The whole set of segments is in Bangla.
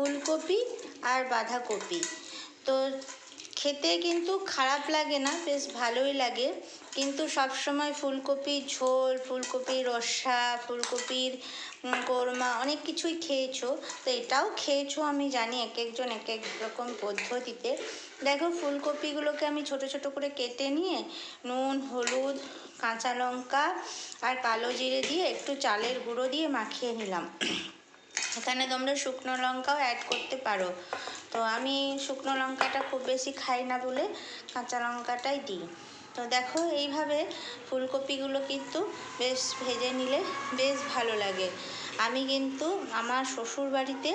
ফুলকপি আর বাঁধাকপি। তো খেতে কিন্তু খারাপ লাগে না, বেশ ভালোই লাগে। কিন্তু সব সময় ফুলকপির ঝোল ফুলকপির রসা, ফুলকপির কোরমা অনেক কিছুই খেয়েছো। তো এটাও খেয়েছো আমি জানি এক একজন এক এক রকম পদ্ধতিতে। দেখো ফুলকপিগুলোকে আমি ছোট ছোট করে কেটে নিয়ে নুন, হলুদ, কাঁচা লঙ্কা আর কালো জিরে দিয়ে একটু চালের গুঁড়ো দিয়ে মাখিয়ে নিলাম। এখানে তোমরা শুকনো লঙ্কাও অ্যাড করতে পারো। তো আমি শুকনো লঙ্কাটা খুব বেশি খাই না বলে কাঁচা লঙ্কাটাই দিই। তো দেখো এইভাবে ফুলকপিগুলো কিন্তু বেশ ভেজে নিলে বেশ ভালো লাগে। আমি কিন্তু আমার শ্বশুর বাড়িতে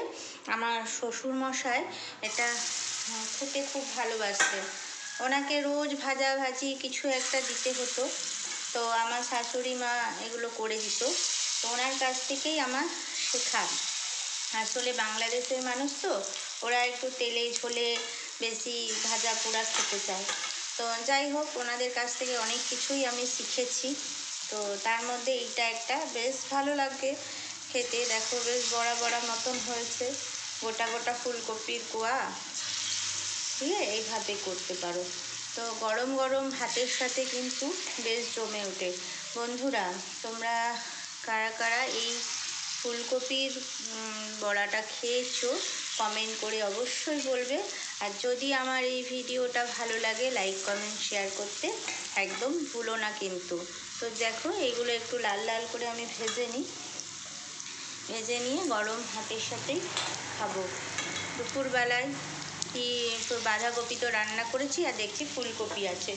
আমার শ্বশুর মশাই এটা খেতে খুব ভালোবাসে ওনাকে রোজ ভাজা ভাজি কিছু একটা দিতে হতো। তো আমার শাশুড়ি মা এগুলো করে দিত। তো ওনার কাছ থেকেই আমার শেখা। আসলে বাংলাদেশের মানুষ তো, ওরা একটু তেলে ঝোলে বেশি ভাজা পোড়া খেতে চায়। তো যাই হোক, ওনাদের কাছ থেকে অনেক কিছুই আমি শিখেছি। তো তার মধ্যে এইটা একটা। বেশ ভালো লাগে খেতে। দেখো, বেশ বড়া বড়া মতন হয়েছে। গোটা গোটা ফুলকপির কোয়া দিয়ে এইভাবে করতে পারো। তো গরম গরম ভাতের সাথে কিন্তু বেশ জমে ওঠে। বন্ধুরা, তোমরা কারা কারা এই ফুলকপির বড়াটা খেয়েছো কমেন্ট করে অবশ্যই বলবে। আর যদি আমার এই ভিডিওটা ভালো লাগে লাইক কমেন্ট শেয়ার করতে একদম ভুলো না কিন্তু। তো দেখো, এগুলো একটু লাল লাল করে আমি ভেজে নিই। ভেজে নিয়ে গরম ভাতের সাথেই খাব। দুপুরবেলায় কি তো বাঁধাকপি তো রান্না করেছি আর দেখছি ফুলকপি আছে।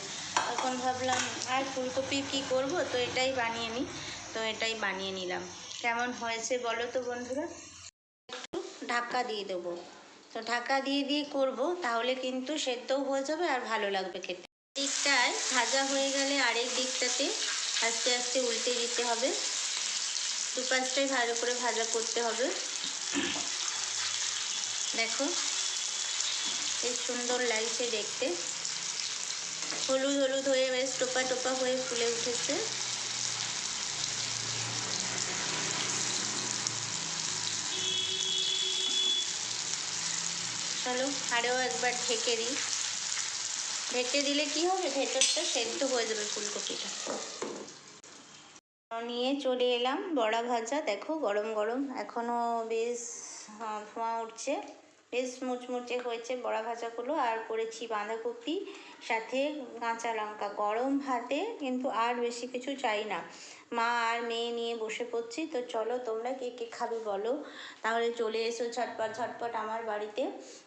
তখন ভাবলাম, আর ফুলকপি কি করব? তো এটাই বানিয়ে নিই। তো এটাই বানিয়ে নিলাম। কেমন হয়েছে বলো তো বন্ধুরা? একটু ঢাকা দিয়ে দেবো। তো ঢাকা দিয়ে দিয়ে করব, তাহলে কিন্তু সেদ্ধও হয়ে যাবে আর ভালো লাগবে খেতে। দিকটায় ভাজা হয়ে গেলে আরেক দিকটাতে আস্তে আস্তে উল্টে দিতে হবে। দু পাঁচটাই ভালো করে ভাজা করতে হবে। দেখো, বেশ সুন্দর লাগছে দেখতে। হলুদ হলুদ হয়ে বেশ টোপা টোপা হয়ে ফুলে উঠেছে। চলো আরও একবার ঢেকে দিই। ঢেকে দিলে কি হবে? ভেতরটা সেদ্ধ হয়ে যাবে ফুলকপিটা। নিয়ে চলে এলাম বড়া ভাজা। দেখো গরম গরম। এখনও বেশ ধোঁয়া উঠছে। বেশ মুচমুচে হয়েছে বড়া ভাজাগুলো, আর করেছি বাঁধাকপি, সাথে কাঁচা লঙ্কা। গরম ভাতে কিন্তু আর বেশি কিছু চাই না। মা আর মেয়ে নিয়ে বসে পড়ছি, তো চলো তোমরা কে কে খাবে বলো। তাহলে চলে এসো ঝটপট ঝটপট আমার বাড়িতে।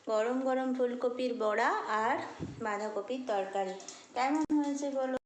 গরম গরম ফুলকপির বড়া আর বাঁধাকপির তরকারি। কেমন হয়েছে বলো?